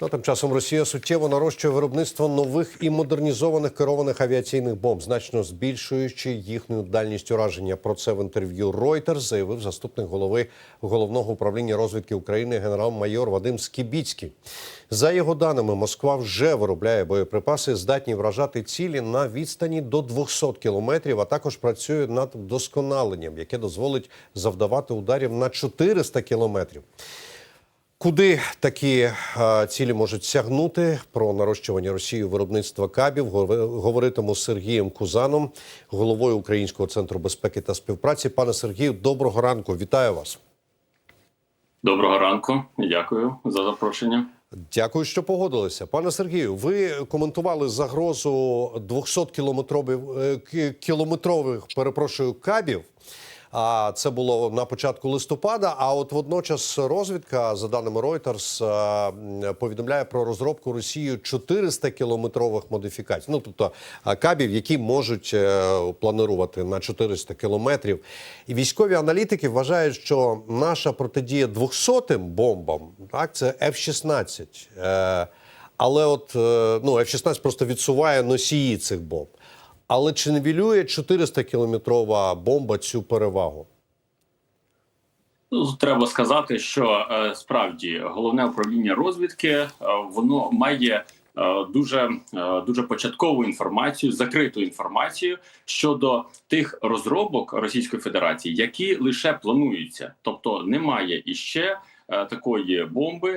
Ну, тим часом Росія суттєво нарощує виробництво нових і модернізованих керованих авіаційних бомб, значно збільшуючи їхню дальність ураження. Про це в інтерв'ю Reuters заявив заступник голови головного управління розвідки України генерал-майор Вадим Скібіцький. За його даними, Москва вже виробляє боєприпаси, здатні вражати цілі на відстані до 200 кілометрів, а також працює над вдосконаленням, яке дозволить завдавати ударів на 400 кілометрів. Куди такі е, цілі можуть сягнути про нарощування Росією виробництва кабів? говори- Говоритиму з Сергієм Кузаном, головою Українського центру безпеки та співпраці. Пане Сергію, доброго ранку. Вітаю вас. Доброго ранку, дякую за запрошення. Дякую, що погодилися. Пане Сергію, ви коментували загрозу 200 кілометрових, е, кілометрових перепрошую кабів. А це було на початку листопада. А от водночас розвідка, за даними Reuters, е, повідомляє про розробку Росією 400 кілометрових модифікацій. Ну тобто е, кабів, які можуть е, планувати на 400 кілометрів. І військові аналітики вважають, що наша протидія 200 бомбам, так це F-16. Е, але от ну F-16 просто відсуває носії цих бомб. Але чи нівелює 400 кілометрова бомба цю перевагу? Ну, треба сказати, що е, справді головне управління розвідки е, воно має е, дуже, дуже початкову інформацію, закриту інформацію щодо тих розробок Російської Федерації, які лише плануються, тобто немає іще такої бомби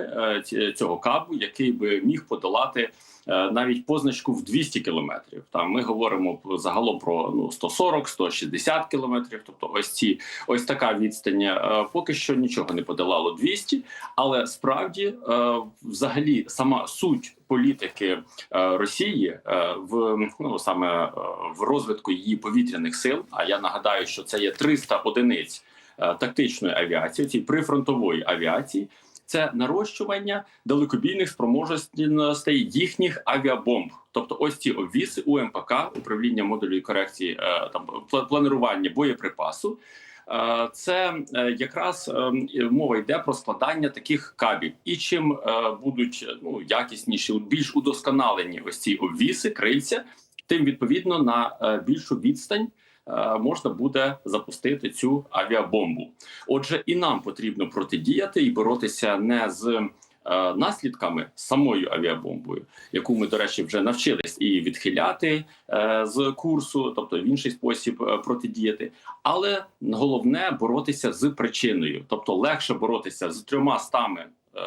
е, цього кабу, який би міг подолати е, навіть позначку в 200 кілометрів. Там ми говоримо загалом про ну 140-160 кілометрів. Тобто, ось ці ось така відстань. Е, Поки що нічого не подолало 200, але справді, е, взагалі, сама суть політики е, Росії е, в ну саме е, в розвитку її повітряних сил. А я нагадаю, що це є 300 одиниць е, тактичної авіації, цієї прифронтової авіації. Це нарощування далекобійних спроможностей їхніх авіабомб, тобто ось ці обвіси УМПК, управління модулю корекції е, там планування боєприпасу. Е, Це е, якраз е, мова йде про складання таких кабів, і чим е, будуть ну якісніші, більш удосконалені ось ці обвіси, крильця, тим відповідно на е, більшу відстань е, можна буде запустити цю авіабомбу. Отже, і нам потрібно протидіяти і боротися не з е, наслідками самою авіабомбою, яку ми, до речі, вже навчились і відхиляти е, з курсу, тобто в інший спосіб е, протидіяти. Але головне боротися з причиною, тобто легше боротися з трьома стами е,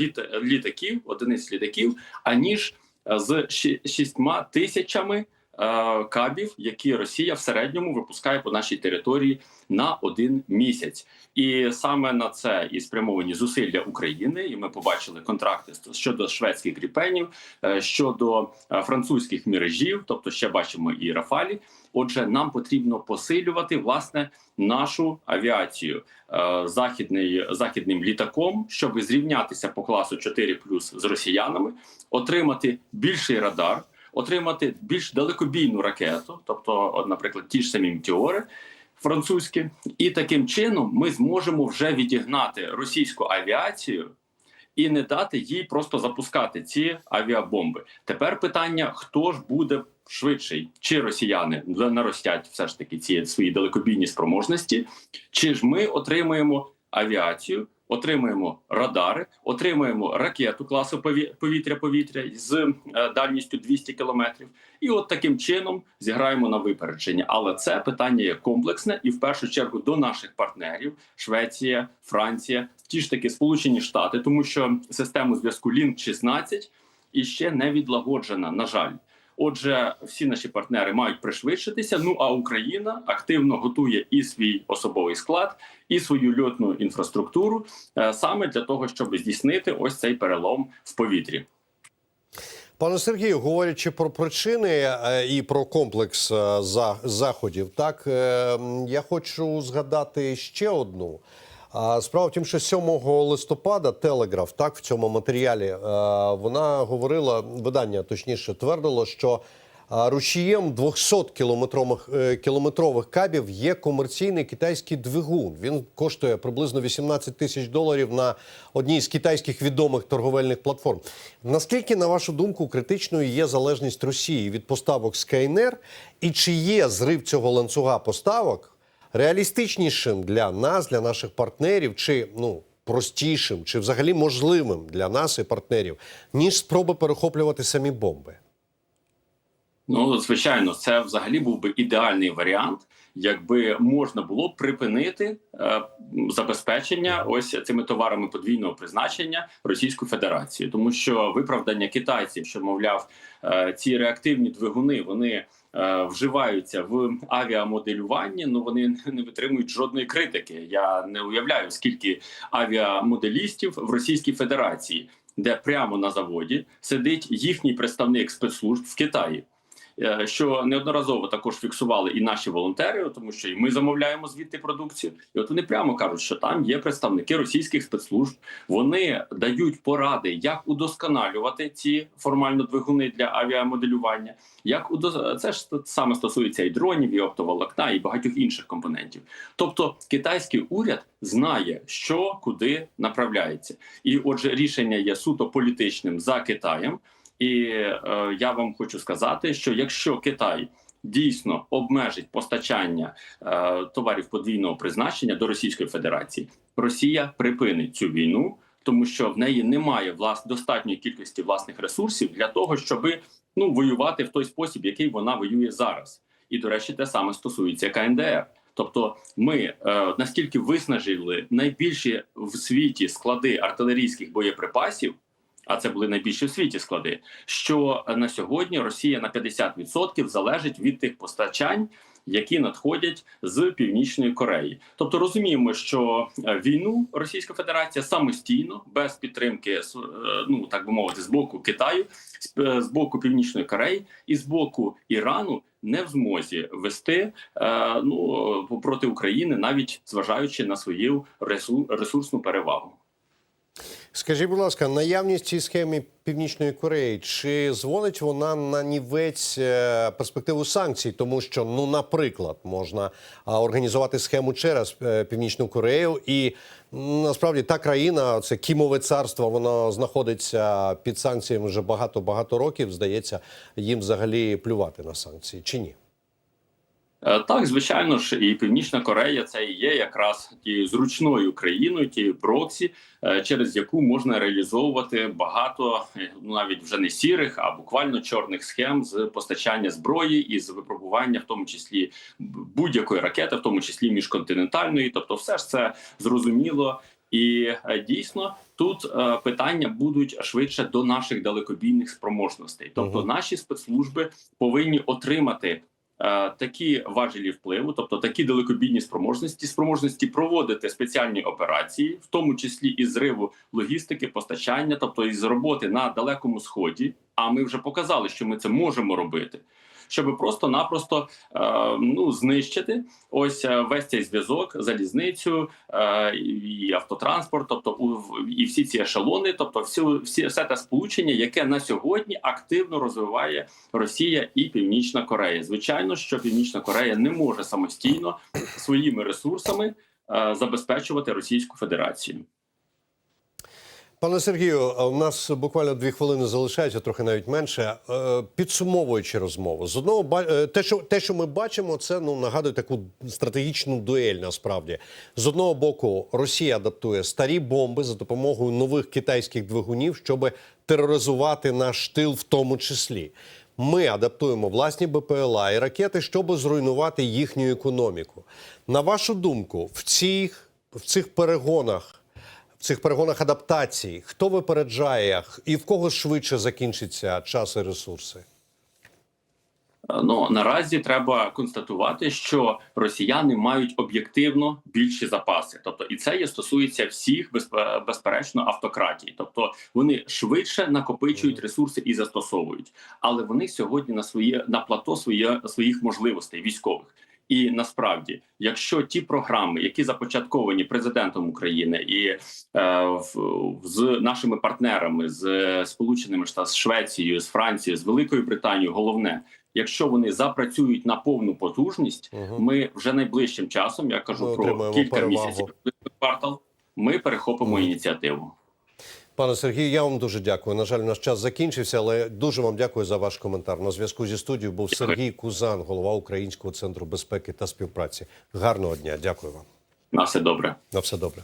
літ- літаків, одиниць літаків, аніж е, з шістьма тисячами е, кабів, які Росія в середньому випускає по нашій території на один місяць. І саме на це і спрямовані зусилля України. І ми побачили контракти щодо шведських кріпенів, е, щодо е, французьких міражів, тобто ще бачимо і Рафалі. Отже, нам потрібно посилювати власне нашу авіацію е, західний, західним літаком, щоб зрівнятися по класу 4 з росіянами, отримати більший радар, отримати більш далекобійну ракету, тобто, наприклад, ті ж самі метеори французькі, і таким чином ми зможемо вже відігнати російську авіацію. І не дати їй просто запускати ці авіабомби. Тепер питання: хто ж буде швидший, чи росіяни наростять все ж таки ці свої далекобійні спроможності, чи ж ми отримаємо авіацію, отримаємо радари, отримаємо ракету класу повітря-повітря з е, дальністю 200 кілометрів, і от таким чином зіграємо на випередження. Але це питання є комплексне і в першу чергу до наших партнерів: Швеція, Франція, ті ж таки Сполучені Штати, тому що систему зв'язку Link 16 іще не відлагоджена, на жаль. Отже, всі наші партнери мають пришвидшитися. Ну а Україна активно готує і свій особовий склад, і свою льотну інфраструктуру е, саме для того, щоб здійснити ось цей перелом в повітрі. Пане Сергію, говорячи про причини е, і про комплекс е, заходів, так я хочу згадати ще одну. Справа в тім, що 7 листопада Телеграф, так в цьому матеріалі, е, вона говорила, видання точніше твердило, що рушієм 200 кілометрових, е, кілометрових кабів є комерційний китайський двигун. Він коштує приблизно 18 тисяч доларів на одній з китайських відомих торговельних платформ. Наскільки, на вашу думку, критичною є залежність Росії від поставок Скайнер, і чи є зрив цього ланцюга поставок реалістичнішим для нас, для наших партнерів, чи ну простішим, чи взагалі можливим для нас і партнерів, ніж спроби перехоплювати самі бомби? Ну звичайно, це взагалі був би ідеальний варіант, якби можна було припинити е, забезпечення ось цими товарами подвійного призначення Російської Федерації, тому що виправдання китайців, що мовляв, е, ці реактивні двигуни вони. Е, Вживаються в авіамоделюванні, ну вони не витримують жодної критики. Я не уявляю, скільки авіамоделістів в Російській Федерації, де прямо на заводі сидить їхній представник спецслужб в Китаї. Е, що неодноразово також фіксували і наші волонтери, тому що і ми замовляємо звідти продукцію. І от вони прямо кажуть, що там є представники російських спецслужб. Вони дають поради, як удосконалювати ці формально двигуни для авіамоделювання. Як удо... це ж саме стосується і дронів, і оптоволокна, і багатьох інших компонентів. Тобто китайський уряд знає, що куди направляється, і отже, рішення є суто політичним за Китаєм. І е, я вам хочу сказати, що якщо Китай дійсно обмежить постачання е, товарів подвійного призначення до Російської Федерації, Росія припинить цю війну, тому що в неї немає влас достатньої кількості власних ресурсів для того, щоб ну воювати в той спосіб, який вона воює зараз. І до речі, те саме стосується КНДР. Тобто, ми е, настільки виснажили найбільші в світі склади артилерійських боєприпасів а це були найбільші в світі склади. Що на сьогодні Росія на 50% залежить від тих постачань, які надходять з північної Кореї. Тобто розуміємо, що е, війну Російська Федерація самостійно без підтримки е, ну так би мовити, з боку Китаю, з, е, боку Північної Кореї і з боку Ірану. Не в змозі вести е, ну проти України, навіть зважаючи на свою ресу, ресурсну перевагу. Скажіть, будь ласка, наявність цій схемі Північної Кореї чи зводить вона на нівець е, перспективу санкцій, тому що, ну, наприклад, можна організувати схему через е, Північну Корею, і насправді та країна, це Кімове царство, воно знаходиться під санкціями вже багато багато років. Здається, їм взагалі плювати на санкції чи ні? Е, Так, звичайно ж, і Північна Корея це і є якраз тією зручною країною, тією проксі, е, через яку можна реалізовувати багато е, ну навіть вже не сірих, а буквально чорних схем з постачання зброї і з випробування, в тому числі будь-якої ракети, в тому числі міжконтинентальної. Тобто, все ж це зрозуміло. І дійсно тут е, питання будуть швидше до наших далекобійних спроможностей. Тобто, наші спецслужби повинні отримати такі важелі впливу, тобто такі далекобійні спроможності, спроможності проводити спеціальні операції, в тому числі і зриву логістики, постачання, тобто із роботи на далекому сході. А ми вже показали, що ми це можемо робити. Щоб просто-напросто е, ну знищити ось е, весь цей зв'язок, залізницю е, і автотранспорт, тобто у і всі ці ешелони, тобто всі, всі все те сполучення, яке на сьогодні активно розвиває Росія і Північна Корея. Звичайно, що Північна Корея не може самостійно своїми ресурсами е, забезпечувати Російську Федерацію. Пане Сергію, у нас буквально дві хвилини залишається, трохи навіть менше. Е, Підсумовуючи розмову, з одного е, те, що те, що ми бачимо, це ну нагадує таку стратегічну дуель. Насправді, з одного боку, Росія адаптує старі бомби за допомогою нових китайських двигунів, щоб тероризувати наш тил, в тому числі. Ми адаптуємо власні БПЛА і ракети, щоб зруйнувати їхню економіку. На вашу думку, в цих, в цих перегонах цих перегонах адаптації хто випереджає і в кого швидше закінчиться час і ресурси? Е, Ну наразі треба констатувати, що росіяни мають об'єктивно більші запаси, тобто і це є стосується всіх безпе- безперечно автократій. Тобто вони швидше накопичують ресурси і застосовують, але вони сьогодні на своє на плато своє своїх можливостей військових. І насправді, якщо ті програми, які започатковані президентом України і е, в, з нашими партнерами, з Сполученими Штатами, з Швецією, з Францією, з Великою Британією, головне якщо вони запрацюють на повну потужність, Мгм. ми вже найближчим часом, я Ми кажу про кілька перевагу. місяців квартал, ми перехопимо Мгм. ініціативу. Пане Сергію, я вам дуже дякую. На жаль, наш час закінчився, але дуже вам дякую за ваш коментар. На зв'язку зі студією був. Сергій Кузан, голова Українського центру безпеки та співпраці. Гарного дня. Дякую вам. На все добре. На все добре.